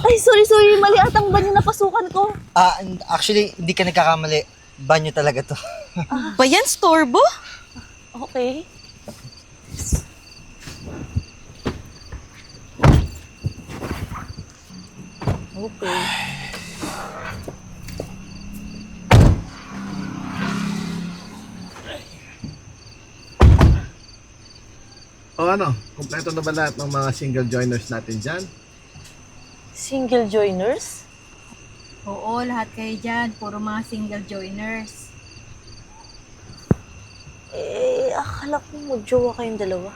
Ay, sorry, sorry. Mali atang banyo na pasukan ko. Ah, and actually, hindi ka nagkakamali. Banyo talaga to. Ba yan, storbo? Okay. Okay. Ano, kompleto na ba lahat ng mga single joiners natin dyan? Single joiners? Oo, lahat kayo dyan. Puro mga single joiners. Eh, akala ko mo-jowa kayong dalawa.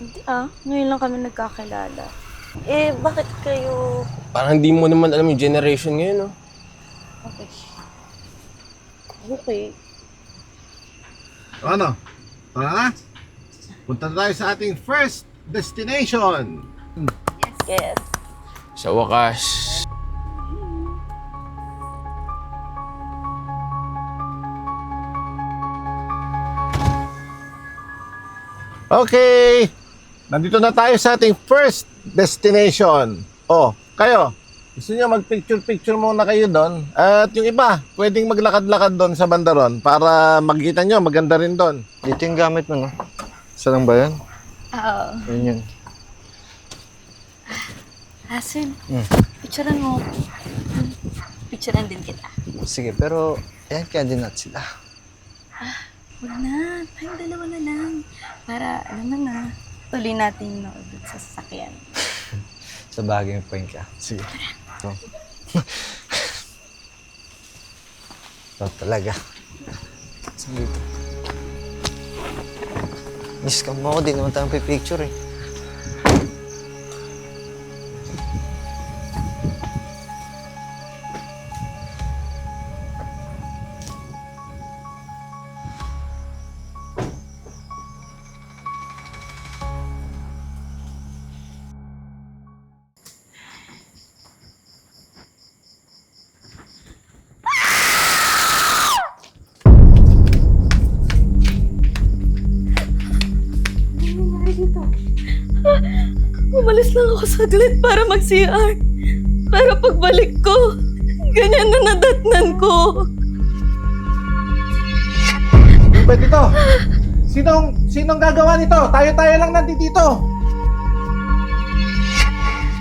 Hindi ah, ngayon lang kami nagkakilala. Eh, bakit kayo... Parang di mo naman alam yung generation ngayon, no? Okay. Okay. Ano? Ha? Punta tayo sa ating first destination. Yes. Sa wakas. Okay! Nandito na tayo sa ating first destination. O, kayo, gusto niyo mag-picture-picture muna kayo doon. At yung iba, pwedeng maglakad-lakad doon sa bandaron para magkita nyo, maganda rin doon. Dito yung gamit mo, no? Isa lang ba yan? Oo. Yun yun. Hazel, Hmm. picturean mo. Picturean din kita. Sige, pero ayan kaya din natin sila. Wala na, tayong dalawa na lang. Para, ano na na, tuloy natin no, dun sa sasakyan. Sa bagay may point ka. Sige. Oh. Ito talaga. Sige dito. Ka mo ako, di naman tayong pipicture eh. Lang ako saglit para mag-CR. Pero pagbalik ko, ganyan na nadatnan ko. Pwede dito! Sinong, sinong gagawa nito? Tayo-tayo lang nandito.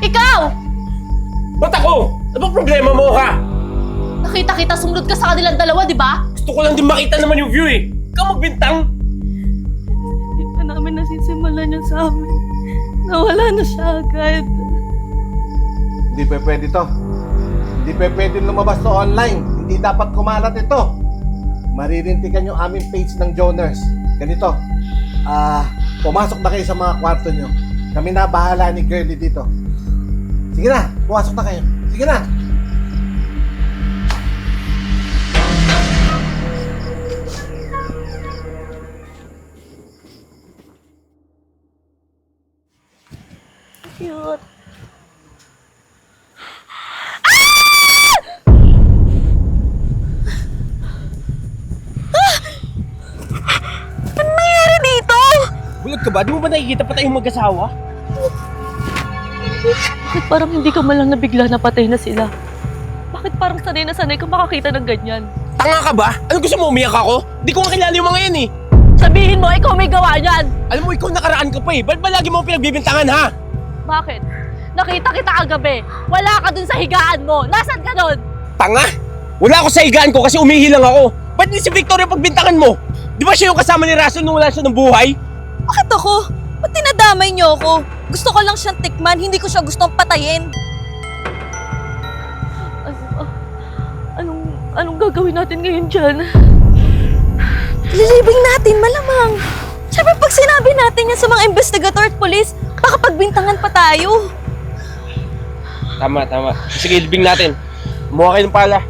Ikaw! Ba't ako? Ano bang problema mo, ha? Nakita kita sumunod ka sa kanilang dalawa, di ba? Gusto ko lang din makita naman yung view, eh. Ikaw magbintang. Hindi pa namin nasisimulan yan sa amin. Nawala na siya agad. Hindi pa pwede to. Hindi pa pwede lumabas to online. Hindi dapat kumalat ito. Maririntikan yung aming page ng Joners. Ganito. Ah, pumasok na kayo sa mga kwarto nyo. Kami na bahala ni Girlie dito. Sige na, pumasok na kayo. Sige na. Bulag ka ba? Di mo ba nakikita pa tayong mag-asawa? Bakit parang hindi ka malang nabigla na patay na sila? Bakit parang sanay na sanay ka makakita ng ganyan? Tanga ka ba? Ano gusto mo, umiyak ako? Di ko nga kilala yung mga yan, eh. Sabihin mo, ikaw may gawa niyan! Alam mo, ikaw nakaraan ka pa, eh. Ba't ba lagi mo ako pinagbibintangan, ha? Bakit? Nakita kita kagabi. Wala ka dun sa higaan mo. Nasaan ka dun? Tanga! Wala ako sa higaan ko kasi umihi lang ako. Ba't di si Victoria pagbintangan mo? Di ba siya yung kasama ni Russell nung wala siya ng buhay? Bakit ako? Ba't tinadamay niyo ako? Gusto ko lang siyang tikman, hindi ko siya gustong patayin. Ano, ah, anong, anong gagawin natin ngayon dyan? Lilibing natin, malamang. Siyempre, pag sinabi natin yan sa mga investigator at police, baka pagbintangan pa tayo. Tama, tama. Sige, libing natin. Mukha kayo ng pala.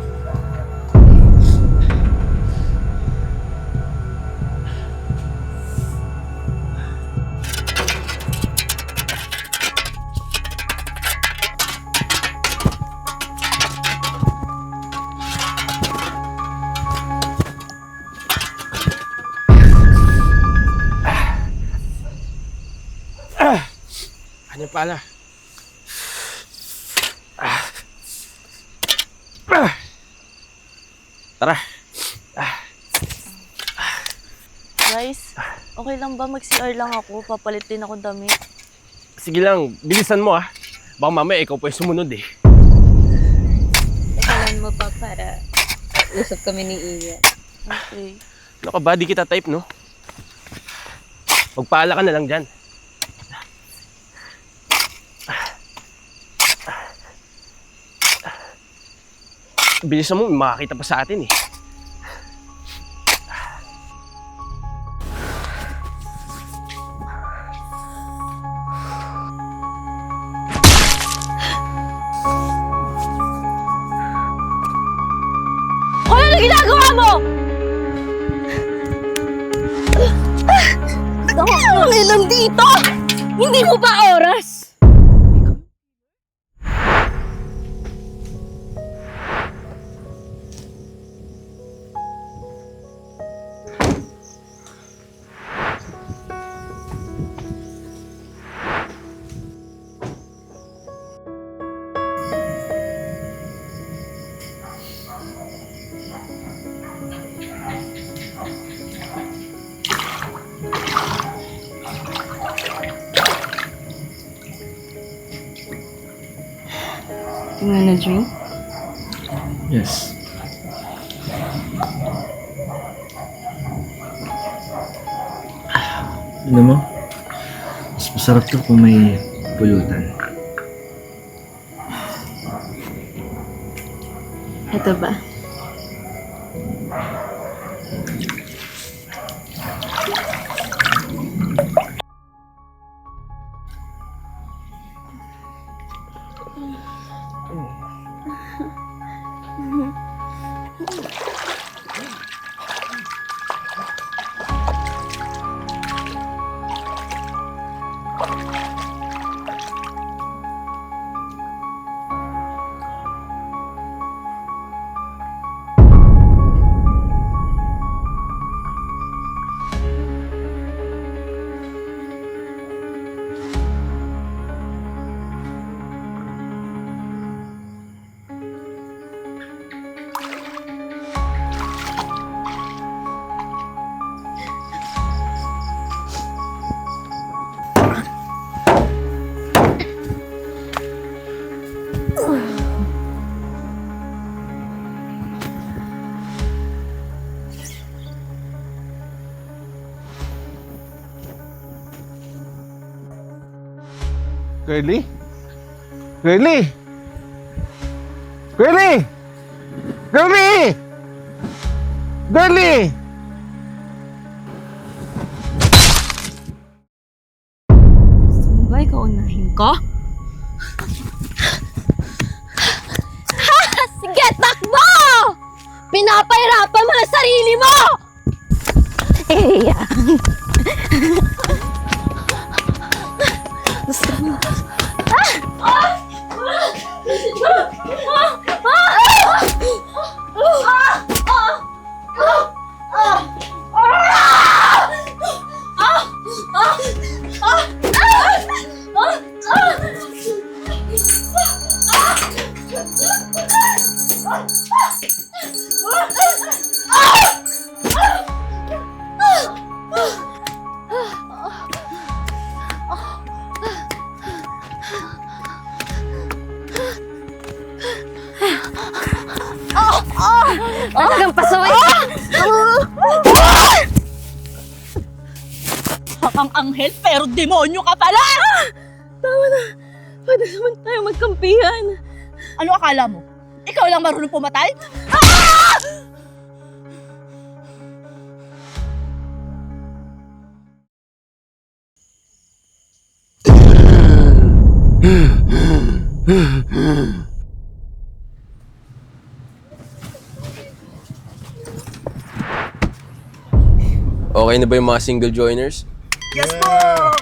Yung pala? Ah. Ah. Tara. Guys, okay lang ba mag-CR lang ako? Papalit din ako damit. Sige lang, bilisan mo ah. Baka mamaya ikaw pa yung sumunod eh. Tagalan mo pa para usap kami ni Ian. Okay. Ano ka ba? Di kita type, no? Magpaala ka na lang dyan. Bilisan mo, makakita pa sa atin eh. Ano na ginagawa mo? Ang ilang dito! Hindi mo ba oras? Drink? Yes. Alam mo, mas masarap to kung may pulutan. Ito ba? Curly? Curly? Curly? Curly? Curly? Ba, ikaw unahin ko? Sige, takbo! Pinapahirapan mo ang sarili mo! Eya. 啊 pasaway ka! Ang anghel pero demonyo ka pala! Tama na. Pwede naman tayo magkampihan. Ano akala mo? Ikaw lang marunong pumatay? Okay na ba yung mga single joiners? Yes po!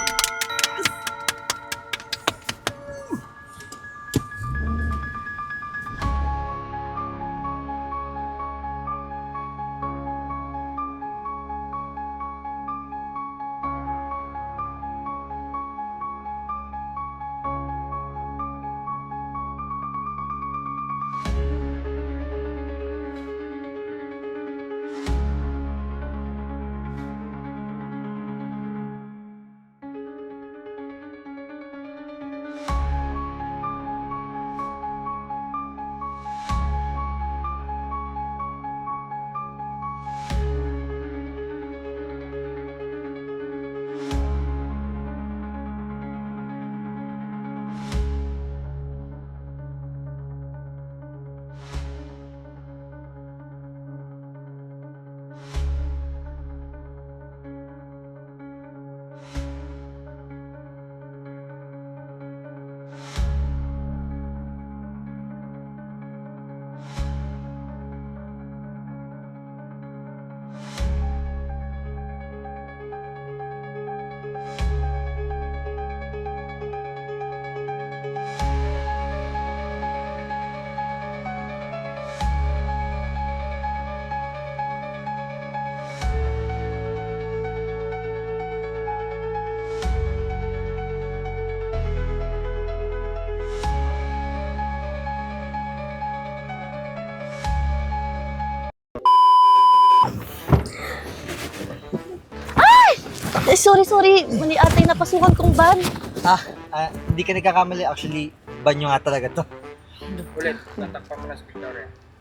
Sorry, sorry. Mali ate, napasukan kong van. Ah, ah, hindi ka nagkakamali. Actually, banyo nga talaga to.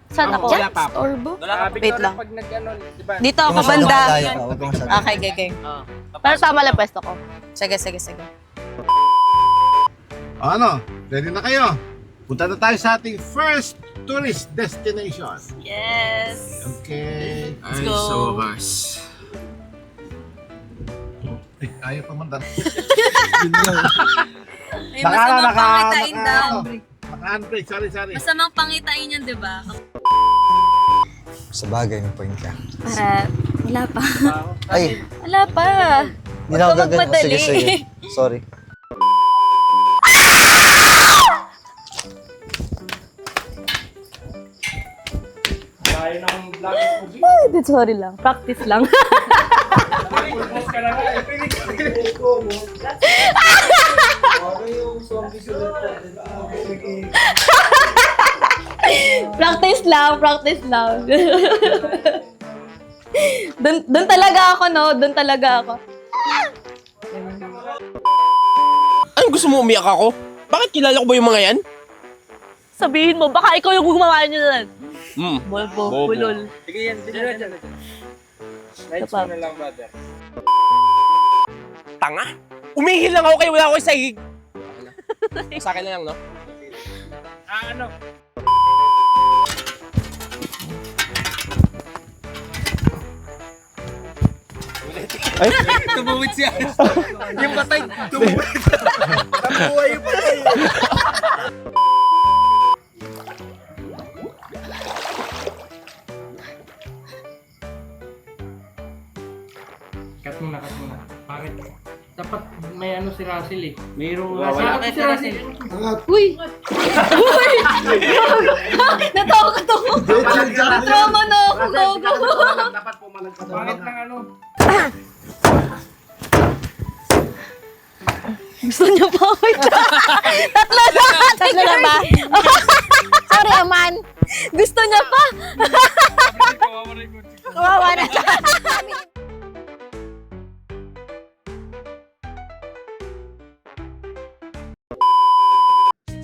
Saan ako? Diyan, Orbo. Wait lang. Pag nag-ano, di ba? Dito ako Huwag banda. ka, huwag masyadong- Okay, okay, okay. Pero tama lang pwesto ko. Sige, sige, sige. Ano? Ready na kayo? Punta na tayo sa ating first tourist destination. Yes! Okay. Let's go. Ay, ayaw pa man Ay, Naka- masamang naka- pangitain naka- daw. Naka-handbrake, sorry, sorry. Masamang pangitain yun, di ba? Sa bagay, may point ka. Para, wala pa. Ay, Wala pa. hindi na ako ka gagawin. Oh, sige, magmadali. sige. Sorry. Ay, sorry lang. Practice lang. Practice lang, practice lang. dun, dun talaga ako, no? Dun talaga ako. Anong gusto mo umiyak ako? Bakit kilala ko ba yung mga yan? Sabihin mo, baka ikaw yung gumawa niyo yan. Hmm. Bolbo, Bobo. bulol. Sige yan, sige yan. Lights mo na lang, brother. Tanga? Umihil lang ako kaya wala ako sa hig. Sa akin na lang, no? Ah, ano? Ay, tumuwid siya. yung patay, tumuwid. Nabuhay yung patay. Russell eh. Mayroong Wawala. Russell. si Russell. Uy! Uy! Natawa ka to! Trauma na ako, gogo! Bakit ng ano? Gusto niya pa ako Tatlo na! Tatlo na ba? Sorry, Aman. Gusto niya pa. Kawawa na.